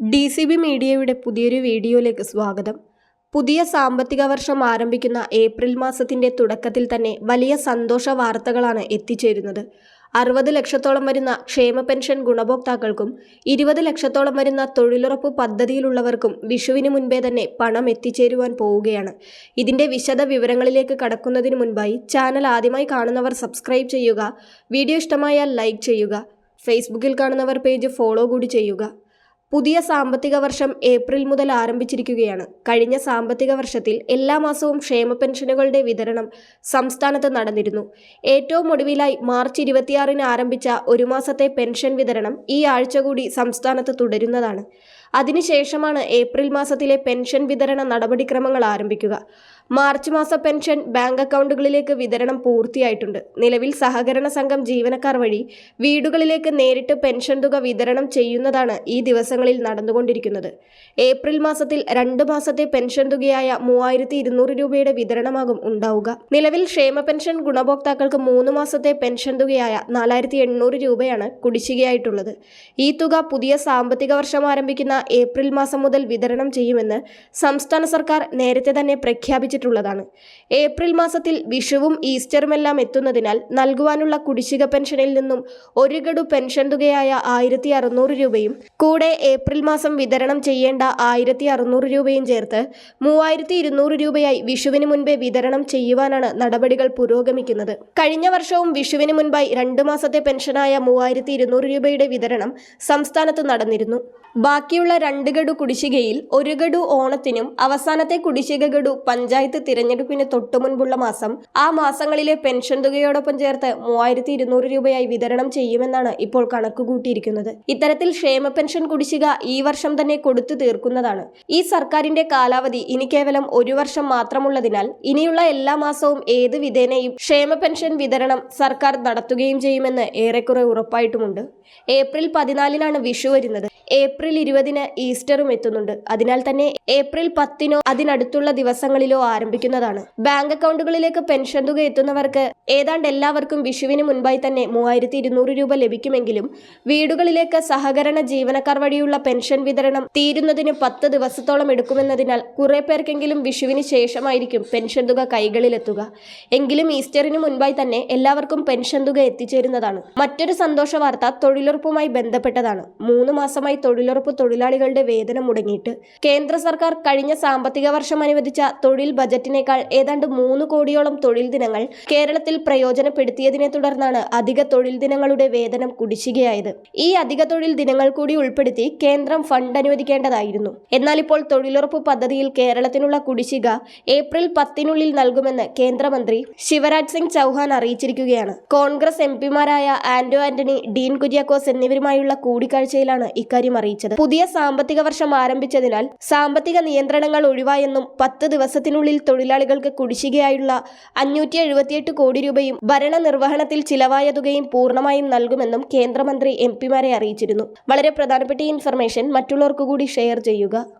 D C B മീഡിയയുടെ പുതിയൊരു വീഡിയോയിലേക്ക് സ്വാഗതം. പുതിയ സാമ്പത്തിക വർഷം ആരംഭിക്കുന്ന ഏപ്രിൽ മാസത്തിന്റെ തുടക്കത്തിൽ തന്നെ വലിയ സന്തോഷ വാർത്തകളാണ് എത്തിച്ചേരുന്നത്. അറുപത് ലക്ഷത്തോളം വരുന്ന ക്ഷേമ പെൻഷൻ ഗുണഭോക്താക്കൾക്കും ഇരുപത് ലക്ഷത്തോളം വരുന്ന തൊഴിലുറപ്പ് പദ്ധതിയിലുള്ളവർക്കും വിഷുവിന് മുൻപേ തന്നെ പണം എത്തിച്ചേരുവാൻ പോവുകയാണ്. ഇതിന്റെ വിശദ വിവരങ്ങളിലേക്ക് കടക്കുന്നതിന് മുൻപായി ചാനൽ ആദ്യമായി കാണുന്നവർ സബ്സ്ക്രൈബ് ചെയ്യുക വീഡിയോ ഇഷ്ടമായാൽ ലൈക്ക് ചെയ്യുക ഫേസ്ബുക്കിൽ കാണുന്നവർ പേജ് ഫോളോ കൂടി ചെയ്യുക. പുതിയ സാമ്പത്തിക വർഷം ഏപ്രിൽ മുതൽ ആരംഭിച്ചിരിക്കുകയാണ്. കഴിഞ്ഞ സാമ്പത്തിക വർഷത്തിൽ എല്ലാ മാസവും ക്ഷേമ പെൻഷനുകളുടെ വിതരണം സംസ്ഥാനത്ത് നടന്നിരുന്നു. ഏറ്റവും ഒടുവിലായി മാർച്ച് ഇരുപത്തിയാറിന് ആരംഭിച്ച ഒരു മാസത്തെ പെൻഷൻ വിതരണം ഈ ആഴ്ച കൂടി സംസ്ഥാനത്ത് തുടരുന്നതാണ്. അതിനുശേഷമാണ് ഏപ്രിൽ മാസത്തിലെ പെൻഷൻ വിതരണ നടപടിക്രമങ്ങൾ ആരംഭിക്കുക. മാർച്ച് മാസ പെൻഷൻ ബാങ്ക് അക്കൗണ്ടുകളിലേക്ക് വിതരണം പൂർത്തിയായിട്ടുണ്ട്. നിലവിൽ സഹകരണ സംഘം ജീവനക്കാർ വഴി വീടുകളിലേക്ക് നേരിട്ട് പെൻഷൻ തുക വിതരണം ചെയ്യുന്നതാണ് ഈ ദിവസങ്ങളിൽ നടന്നുകൊണ്ടിരിക്കുന്നത്. ഏപ്രിൽ മാസത്തിൽ രണ്ട് മാസത്തെ പെൻഷൻ തുകയായ മൂവായിരത്തി ഇരുന്നൂറ് രൂപയുടെ വിതരണമാകും ഉണ്ടാവുക. നിലവിൽ ക്ഷേമ പെൻഷൻ ഗുണഭോക്താക്കൾക്ക് മൂന്ന് മാസത്തെ പെൻഷൻ തുകയായ നാലായിരത്തി എണ്ണൂറ് രൂപയാണ് കുടിശ്ശികയായിട്ടുള്ളത്. ഈ തുക പുതിയ സാമ്പത്തിക വർഷം ആരംഭിക്കുന്ന ഏപ്രിൽ മാസം മുതൽ വിതരണം ചെയ്യുമെന്ന് സംസ്ഥാന സർക്കാർ നേരത്തെ തന്നെ പ്രഖ്യാപിച്ചിട്ടുള്ളതാണ്. ഏപ്രിൽ മാസത്തിൽ വിഷുവും ഈസ്റ്ററുമെല്ലാം എത്തുന്നതിനാൽ നൽകുവാനുള്ള കുടിശ്ശിക പെൻഷനിൽ നിന്നും ഒരു ഗഡു പെൻഷൻ തുകയായ ആയിരത്തി അറുന്നൂറ് രൂപയും കൂടെ ഏപ്രിൽ മാസം വിതരണം ചെയ്യേണ്ട ആയിരത്തി അറുന്നൂറ് രൂപയും ചേർത്ത് മൂവായിരത്തി ഇരുന്നൂറ് രൂപയായി വിഷുവിന് മുൻപേ വിതരണം ചെയ്യുവാനാണ് നടപടികൾ പുരോഗമിക്കുന്നത്. കഴിഞ്ഞ വർഷവും വിഷുവിന് മുൻപായി രണ്ട് മാസത്തെ പെൻഷനായ മൂവായിരത്തി ഇരുന്നൂറ് രൂപയുടെ വിതരണം സംസ്ഥാനത്ത് നടന്നിരുന്നു. ബാക്കിയുള്ള രണ്ട് ഗഡു കുടിശ്ശികയിൽ ഒരു ഗഡു ഓണത്തിനും അവസാനത്തെ കുടിശ്ശിക ഗഡു പഞ്ചായത്ത് തിരഞ്ഞെടുപ്പിന് തൊട്ടു മുൻപുള്ള മാസം ആ മാസങ്ങളിലെ പെൻഷൻ തുകയോടൊപ്പം ചേർത്ത് മൂവായിരത്തി ഇരുന്നൂറ് രൂപയായി വിതരണം ചെയ്യുമെന്നാണ് ഇപ്പോൾ കണക്കുകൂട്ടിയിരിക്കുന്നത്. ഇത്തരത്തിൽ ക്ഷേമ പെൻഷൻ കുടിശ്ശിക ഈ വർഷം തന്നെ കൊടുത്തു തീർക്കുന്നതാണ്. ഈ സർക്കാരിന്റെ കാലാവധി ഇനി കേവലം ഒരു വർഷം മാത്രമുള്ളതിനാൽ ഇനിയുള്ള എല്ലാ മാസവും ഏത് വിധേനയും ക്ഷേമ പെൻഷൻ വിതരണം സർക്കാർ നടത്തുകയും ചെയ്യുമെന്ന് ഏറെക്കുറെ ഉറപ്പായിട്ടുമുണ്ട്. ഏപ്രിൽ പതിനാലിനാണ് വിഷു വരുന്നത്. ഏപ്രിൽ ഇരുപതിന് ഈസ്റ്ററും എത്തുന്നുണ്ട്. അതിനാൽ തന്നെ ഏപ്രിൽ പത്തിനോ അതിനടുത്തുള്ള ദിവസങ്ങളിലോ ആരംഭിക്കുന്നതാണ്. ബാങ്ക് അക്കൗണ്ടുകളിലേക്ക് പെൻഷൻ തുക എത്തുന്നവർക്ക് ഏതാണ്ട് എല്ലാവർക്കും വിഷുവിന് മുൻപായി തന്നെ മൂവായിരത്തി ഇരുന്നൂറ് രൂപ ലഭിക്കുമെങ്കിലും വീടുകളിലേക്ക് സഹകരണ ജീവനക്കാർ വഴിയുള്ള പെൻഷൻ വിതരണം തീരുന്നതിന് പത്ത് ദിവസത്തോളം എടുക്കുമെന്നതിനാൽ കുറെ പേർക്കെങ്കിലും വിഷുവിന് ശേഷമായിരിക്കും പെൻഷൻ തുക കൈകളിലെത്തുക. എങ്കിലും ഈസ്റ്ററിന് മുൻപായി തന്നെ എല്ലാവർക്കും പെൻഷൻ തുക എത്തിച്ചേരുന്നതാണ്. മറ്റൊരു സന്തോഷ വാർത്ത തൊഴിലുറപ്പുമായി ബന്ധപ്പെട്ടതാണ്. മൂന്ന് മാസമായി തൊഴിലുറപ്പ് തൊഴിലാളികളുടെ വേതനം മുടങ്ങിയിട്ട്. കേന്ദ്ര സർക്കാർ കഴിഞ്ഞ സാമ്പത്തിക വർഷം അനുവദിച്ച തൊഴിൽ ബജറ്റിനേക്കാൾ ഏതാണ്ട് മൂന്ന് കോടിയോളം തൊഴിൽ ദിനങ്ങൾ കേരളത്തിൽ പ്രയോജനപ്പെടുത്തിയതിനെ തുടർന്നാണ് അധിക തൊഴിൽ ദിനങ്ങളുടെ വേതനം കുടിശ്ശികയായത്. ഈ അധിക തൊഴിൽ ദിനങ്ങൾ കൂടി ഉൾപ്പെടുത്തി കേന്ദ്രം ഫണ്ട് അനുവദിക്കേണ്ടതായിരുന്നു. എന്നാൽ ഇപ്പോൾ തൊഴിലുറപ്പ് പദ്ധതിയിൽ കേരളത്തിനുള്ള കുടിശ്ശിക ഏപ്രിൽ പത്തിനുള്ളിൽ നൽകുമെന്ന് കേന്ദ്രമന്ത്രി ശിവരാജ് സിംഗ് ചൗഹാൻ അറിയിച്ചിരിക്കുകയാണ്. കോൺഗ്രസ് എം പിമാരായ ആന്റോ ആന്റണി ഡീൻ കുര്യാക്കോസ് എന്നിവരുമായുള്ള കൂടിക്കാഴ്ചയിലാണ് ഇക്കാര്യം അറിയിച്ചത്. പുതിയ സാമ്പത്തിക വർഷം ആരംഭിച്ചതിനാൽ സാമ്പത്തിക നിയന്ത്രണങ്ങൾ ഒഴിവായെന്നും പത്ത് ദിവസത്തിനുള്ളിൽ തൊഴിലാളികൾക്ക് കുടിശ്ശികയായുള്ള അഞ്ഞൂറ്റി എഴുപത്തിയെട്ട് കോടി രൂപയും ഭരണനിർവഹണത്തിൽ ചിലവായ തുകയും പൂർണമായും നൽകുമെന്നും കേന്ദ്രമന്ത്രി എം പിമാരെ അറിയിച്ചിരുന്നു. വളരെ പ്രധാനപ്പെട്ട ഇൻഫർമേഷൻ മറ്റുള്ളവർക്കു കൂടി ഷെയർ ചെയ്യുക.